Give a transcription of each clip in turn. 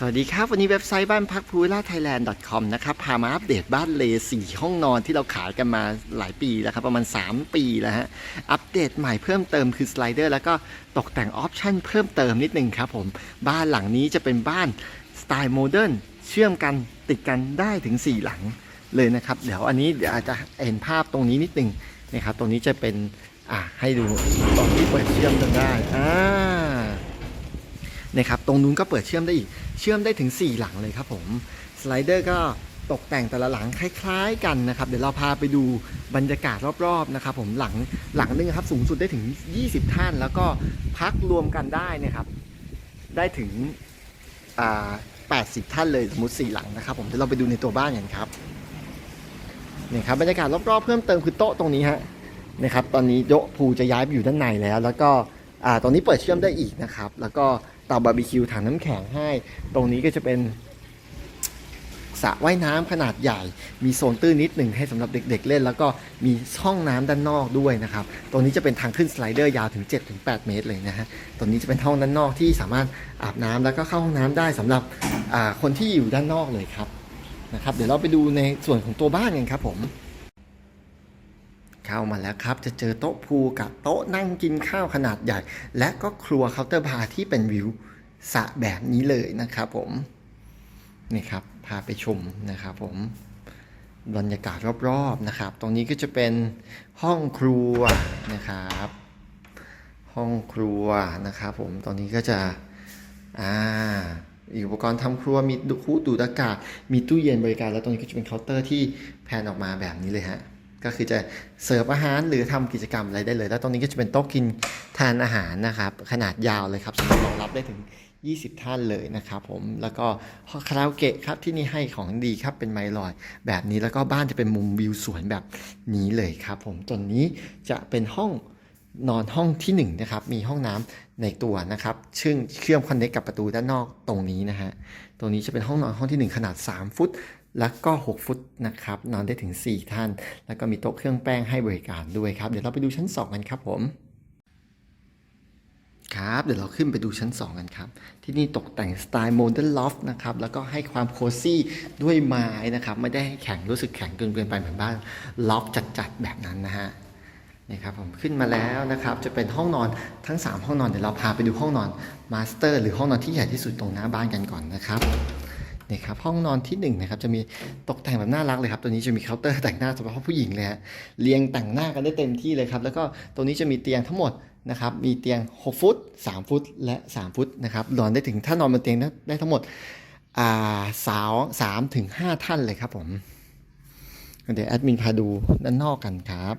สวัสดีครับ วันนี้เว็บไซต์บ้านพักพูล่าไทยแลนด์ .com นะครับ พามาอัปเดตบ้านเลสี่ห้องนอนที่เราขายกันมาหลายปีแล้วครับ ประมาณ 3 ปีแล้วฮะ อัปเดตใหม่เพิ่มเติมคือสไลเดอร์แล้วก็ตกแต่งออปชั่นเพิ่มเติมนิดนึงครับผม บ้านหลังนี้จะเป็นบ้านสไตล์โมเดิร์นเชื่อมกันติดกันได้ถึง 4 หลังเลยนะครับ เดี๋ยวอันนี้เดี๋ยวอาจจะเห็นภาพตรงนี้นิดนึงนะครับ ตรงนี้จะเป็นอะให้ดูตอนที่เปิดเชื่อมกันได้อ่า นะครับตรงนู้นก็เปิดเชื่อมได้อีก เชื่อมได้ถึง 4 หลังเลยครับผมสไลเดอร์ก็ตกแต่งแต่ละหลังคล้ายๆกันนะครับ เดี๋ยวเราพาไปดูบรรยากาศรอบๆนะครับผมหลังหลังนึงครับสูงสุดได้ถึง 20 ท่าน แล้วก็พักรวมกันได้นะครับ ได้ถึง80 ท่านเลยสมมติ 4 หลังนะครับ ผมเดี๋ยวเราไปดูในตัวบ้านกันครับนี่ครับบรรยากาศรอบๆเพิ่มเติมคือโต๊ะตรงนี้ฮะนะครับ ตอนนี้โยะภูจะย้ายไปอยู่ด้านในแล้ว แล้วก็อ่าตรงนี้เปิดเชื่อมได้อีกนะครับ แล้วก็ เตาบาร์บีคิวถังน้ำแข็งให้ ตรงนี้ก็จะเป็นสระว่ายน้ำขนาดใหญ่ มีโซนตื้นนิดหนึ่งให้สำหรับเด็กๆเล่น แล้วก็มีช่องน้ำด้านนอกด้วยนะครับ ตรงนี้จะเป็นทางขึ้นสไลเดอร์ยาวถึง 7-8 เมตรเลยนะฮะ ตรงนี้จะเป็นห้องด้านนอกที่สามารถอาบน้ำแล้วก็เข้าห้องน้ำได้สำหรับคนที่อยู่ด้านนอกเลยครับนะครับ เดี๋ยวเราไปดูในส่วนของตัวบ้านกันครับผม เข้ามาแล้วครับ จะเจอโต๊ะพูกับโต๊ะนั่งกินข้าวขนาดใหญ่ และก็ครัวเคาน์เตอร์บาร์ที่เป็นวิวสะแบบนี้เลยนะครับผมนี่ครับพาไปชมนะครับผมบรรยากาศรอบๆนะครับ ตรงนี้ก็จะเป็นห้องครัวนะครับ ห้องครัวนะครับผมตรงนี้ก็จะอ่าอุปกรณ์ทำครัวมีดูคูดูดอากาศ มีตู้เย็นบริการ แล้วตรงนี้ก็จะเป็นเคาน์เตอร์ที่แพนออกมาแบบนี้เลยฮะ ก็คือจะเสิร์ฟอาหารหรือทำกิจกรรมอะไรได้เลย แล้วตรงนี้ก็จะเป็นโต๊ะกินทานอาหารนะครับ ขนาดยาวเลยครับสามารถรองรับได้ถึง 20 ท่านเลยนะครับผมแล้วก็คาราโอเกะครับที่นี่ให้ของดีครับเป็นไมลอย แบบนี้แล้วก็บ้านจะเป็นมุมวิวสวนแบบนี้เลยครับ ผมตรงนี้จะเป็นห้องนอนห้องที่1นงนะครับมีห้องน้ำ ในตัวนะครับซึ่งเชื่อมคอนเนคกับประตูด้านนอกตรงนี้นะฮะ ตรงนี้จะเป็นห้องนอนห้องที่ 1 ขนาด 3 ฟุต แล้วก็ 6 ฟุตนะครับ นอนได้ถึง 4 ท่าน แล้วก็มีโต๊ะเครื่องแป้งให้บริการด้วยครับ เดี๋ยวเราไปดูชั้น 2 กันครับผม ครับ เดี๋ยวเราขึ้นไปดูชั้น 2 กันครับ ที่นี่ตกแต่งสไตล์โมเดิร์นลอฟนะครับ แล้วก็ให้ความโคซี่ด้วยไม้นะครับ ไม่ได้ให้แข็งรู้สึกแข็งเกินเกินไปเหมือนบ้านลอฟจัดๆแบบนั้นนะฮะ นี่ครับผมขึ้นมาแล้วนะครับจะเป็นห้องนอนทั้ง 3 ห้องนอนเดี๋ยวเราพาไปดูห้องนอนมาสเตอร์หรือห้องนอนที่ใหญ่ที่สุดตรงหน้าบ้านกันก่อนนะครับนี่ครับห้องนอนที่1นะครับจะมีตกแต่งแบบน่ารักเลยครับตัวนี้จะมีเคาน์เตอร์แต่งหน้าสำหรับผู้หญิงเลยฮะเรียงแต่งหน้ากันได้เต็มที่เลยครับแล้วก็ตรงนี้จะมีเตียงทั้งหมดนะครับมีเตียง 6 ฟุต 3 ฟุต และ 3 ฟุตนะครับนอนได้ถึงถ้านอนบนเตียงได้ทั้งหมดอ่าสาวสามถึงห้าท่านเลยครับผมเดี๋ยวแอดมินพาดูด้านนอกกันครับ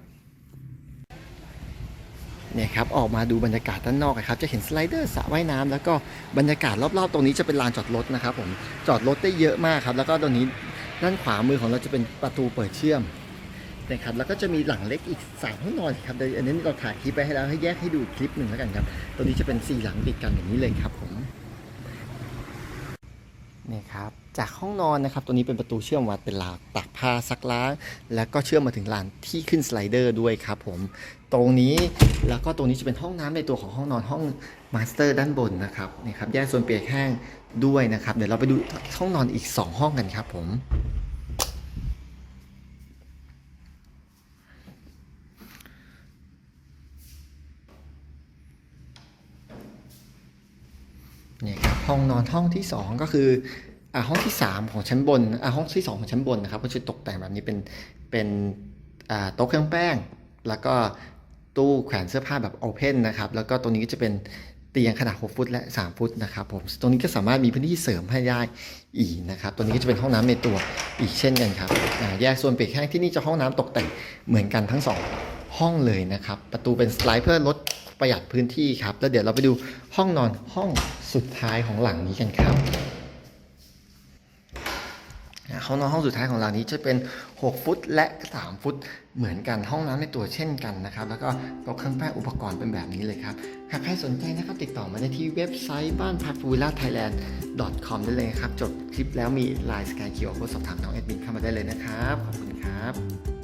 เนี่ยครับออกมาดูบรรยากาศด้านนอกนะครับจะเห็นสไลเดอร์สระว่ายน้ำแล้วก็บรรยากาศรอบๆ ตรงนี้จะเป็นลานจอดรถนะครับผมจอดรถได้เยอะมากครับแล้วก็ตรงนี้ด้านขวามือของเราจะเป็นประตูเปิดเชื่อมนะครับแล้วก็จะมีหลังเล็กอีกสามห้องนอนครับเดี๋ยวอันนี้เราถ่ายคลิปไปให้แล้วให้แยกให้ดูคลิปหนึ่งแล้วกันครับตรงนี้จะเป็นสี่หลังติดกันอย่างนี้เลยครับผม นี่ครับจากห้องนอนนะครับตัวนี้เป็นประตูเชื่อมวัดเป็นราวตักผ้าซักล้างแล้วก็เชื่อมมาถึงลานที่ขึ้นสไลเดอร์ด้วยครับผมตรงนี้แล้วก็ตรงนี้จะเป็นห้องน้ำในตัวของห้องนอนห้องมาสเตอร์ด้านบนนะครับนี่ครับแยกโซนเปียกแห้งด้วยนะครับ เดี๋ยวเราไปดูห้องนอนอีก 2 ห้องกันครับผม นี่ครับห้องนอนห้องที่ 2 ก็คืออ่าห้องที่ 3 ของชั้นบนอ่าห้องที่ 2 ของชั้นบนนะครับก็จะตกแต่งแบบนี้เป็นเป็นอ่าโต๊ะเครื่องแป้ง แล้วก็ตู้แขวนเสื้อผ้าแบบโอเพนนะครับแล้วก็ตรงนี้ก็จะเป็นเตียงขนาด 6 ฟุตและ 3 ฟุตนะครับผมตรงนี้ก็สามารถมีพื้นที่เสริมให้ได้อีกนะครับตัวนี้ก็จะเป็นห้องน้ำในตัวอีกเช่นกันครับแยกส่วนเปียกแห้งที่นี่จะห้องน้ำตกแต่งเหมือนกันทั้งสอง ห้องเลยนะครับ ประตูเป็นสไลด์เพื่อลดประหยัดพื้นที่ครับ แล้วเดี๋ยวเราไปดูห้องนอนห้องสุดท้ายของหลังนี้กันครับห้องนอนห้องสุดท้ายของเรานี้จะเป็น 6 ฟุตและ 3 ฟุตเหมือนกันห้องน้ำในตัวเช่นกันนะครับ แล้วก็โต๊ะเครื่องแป้งอุปกรณ์เป็นแบบนี้เลยครับ หากใครสนใจนะครับ ติดต่อมาได้ที่เว็บไซต์บ้านพักฟูล่าไทยแลนด์ .com ได้เลยครับ จบคลิปแล้วมีไลน์สกายคิวโค้ดสอบถามน้องแอดมินเข้ามาได้เลยนะครับ ขอบคุณครับ